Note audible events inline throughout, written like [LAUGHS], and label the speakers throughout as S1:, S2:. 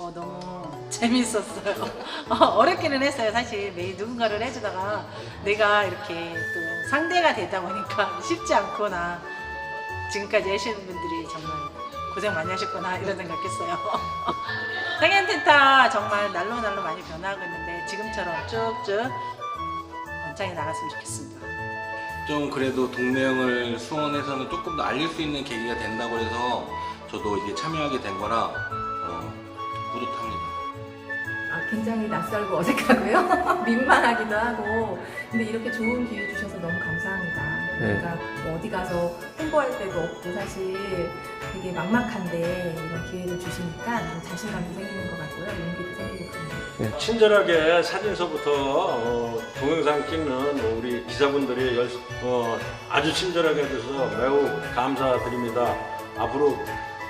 S1: 어, 너무 재밌었어요. [LAUGHS] 어, 어렵기는 했어요. 사실 매일 누군가를 해주다가 내가 이렇게 또 상대가 되다 보니까 [LAUGHS] 쉽지 않구나. 지금까지 해주신 분들이 정말 고생 많이 하셨구나 이런 생각했어요. [LAUGHS] 상현텐타 정말 날로 날로 많이 변화하고 있는데 지금처럼 쭉쭉 원창이 나갔으면 좋겠습니다.
S2: 좀 그래도 동네형을 수원에서는 조금 더 알릴 수 있는 계기가 된다고 해서 저도 이게 참여하게 된 거라 어, 뿌듯합니다.
S3: 아, 굉장히 낯설고 어색하고요. [LAUGHS] 민망하기도 하고. 근데 이렇게 좋은 기회 주셔서 너무 감사합니다. 그러니까 뭐 어디 가서 홍보할 데도 없고 사실 되게 막막한데 이런 기회를 주시니까 좀 자신감도 생기는 것 같고요. 용기도 생기고 그럽니다.
S4: 친절하게 사진서부터 어, 동영상 찍는 우리 기사분들이 열, 어, 아주 친절하게 해줘서 매우 감사드립니다. 앞으로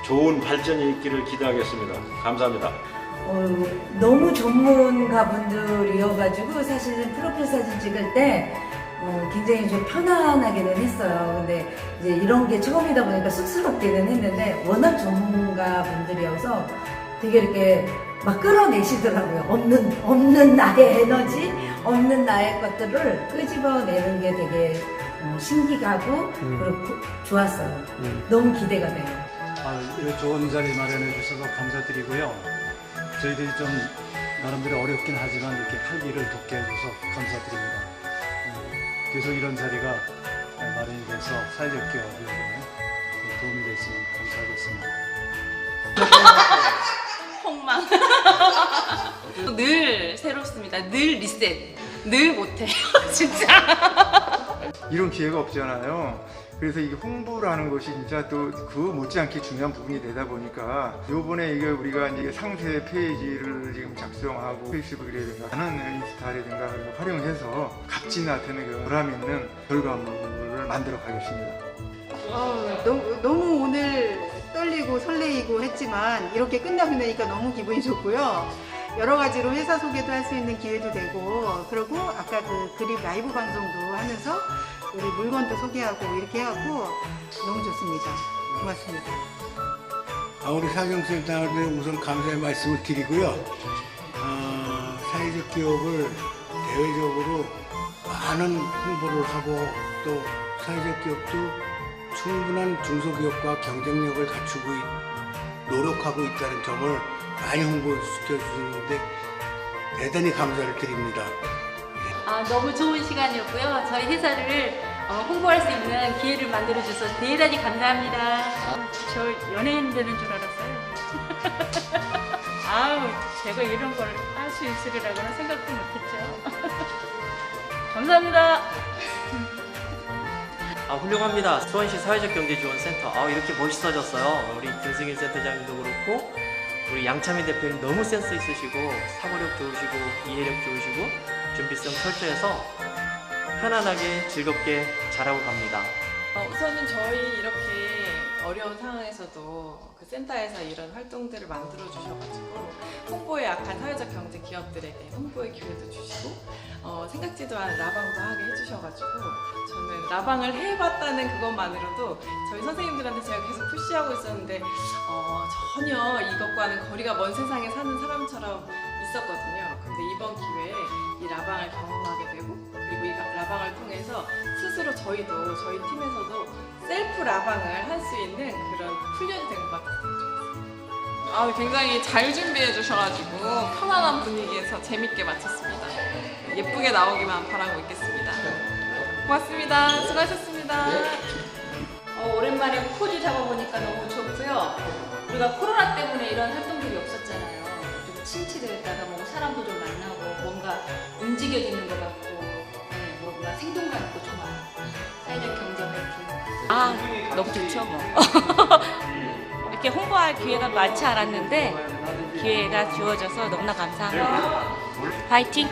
S4: 좋은 발전이 있기를 기대하겠습니다. 감사합니다.
S5: 어, 너무 전문가 분들이어가지고 사실은 프로필 사진 찍을 때 어, 굉장히 좀 편안하게는 했어요. 근데 이제 이런 게 처음이다 보니까 쑥스럽게는 했는데 워낙 전문가 분들이어서 되게 이렇게 막 끌어내시더라고요. 없는, 없는 나의 에너지, 없는 나의 것들을 끄집어내는 게 되게 어, 신기하고 그리고 좋았어요. 너무 기대가 돼요.
S6: 아, 좋은 자리 마련해 주셔서 감사드리고요. 저희들이 좀 나름대로 어렵긴 하지만 이렇게 할 일을 돕게 해줘서 감사드립니다. 음, 계속 이런 자리가 마련이 돼서 사회적 기업에 도움이 됐으면 감사하겠습니다. [LAUGHS]
S7: 폭망. [LAUGHS] 늘 새롭습니다. 늘 리셋. 늘 못해요. [LAUGHS] 진짜.
S8: 이런 기회가 없잖아요. 그래서 이게 홍보라는 것이 진짜 또 그 못지않게 중요한 부분이 되다 보니까 요번에 이게 우리가 이제 상세 페이지를 지금 작성하고 페이스북이라든가 하는 인스타라든가 활용해서 값진 나타내는 그 보람 있는 결과물을 만들어 가겠습니다.
S9: 어, 너무, 너무 오늘 떨리고 설레이고 했지만 이렇게 끝나고 나니까 너무 기분이 좋고요. 여러 가지로 회사 소개도 할 수 있는 기회도 되고 그리고 아까 그 그립 라이브 방송도 하면서 우리 물건도 소개하고 이렇게 하고 너무 좋습니다. 고맙습니다.
S10: 아, 우리 사정센터에 우선 감사의 말씀을 드리고요. 어, 사회적 기업을 대외적으로 많은 홍보를 하고 또 사회적 기업도 충분한 중소기업과 경쟁력을 갖추고 있- 노력하고 있다는 점을 많이 홍보시켜 주시는데 대단히 감사를 드립니다.
S7: 아, 너무 좋은 시간이었고요. 저희 회사를 어, 홍보할 수 있는 기회를 만들어 주셔서 대단히 감사합니다. 저 연예인 되는 줄 알았어요. [LAUGHS] 아우, 제가 이런 걸 할 수 있으리라고는 생각도 못했죠. [LAUGHS] 감사합니다.
S11: 아 훌륭합니다. 수원시 사회적 경제 지원센터. 아 이렇게 멋있어졌어요. 우리 김승일 센터장님도 그렇고 우리 양차민 대표님 너무 센스 있으시고 사고력 좋으시고 이해력 좋으시고 준비성 철저해서 편안하게 즐겁게 잘하고 갑니다.
S12: 어, 우선은 저희 이렇게 어려운 상황에서도 그 센터에서 이런 활동들을 만들어 주셔가지고 홍보에 약한 사회적 경제 기업들에게 홍보의 기회도 주시고 어, 생각지도 않은 라방도 하게 해주셔가지고 저는 라방을 해봤다는 그것만으로도 저희 선생님들한테 제가 계속 푸시하고 있었는데 어, 전혀 이것과는 거리가 먼 세상에 사는 사람처럼 있었거든요. 근데 이번 기회에 이 라방을 경험하게 되고 그리고 이 라방을 통해서 스스로 저희도 저희 팀에서도 셀프 라방을 할 수 있는 그런 훈련이 된것 좋았어요. 아, 굉장히 잘 준비해 주셔가지고 편안한 분위기에서 재밌게 마쳤습니다. 예쁘게 나오기만 바라고 있겠습니다. 고맙습니다. 수고하셨습니다.
S7: 어, 오랜만에 포즈 잡아보니까 너무 좋고요. 우리가 코로나 때문에 이런 활동들이 없었잖아요. 좀 침체되었다가 뭐 사람도 좀 만나고 뭔가 움직여지는 것 같고 네, 뭔가 생동감 있고 좋아요. 사회적 경제 파이팅. 아 너무 좋죠 뭐. [LAUGHS] 이렇게 홍보할 기회가 많지 않았는데 기회가 주어져서 너무나 감사합니다. 파이팅!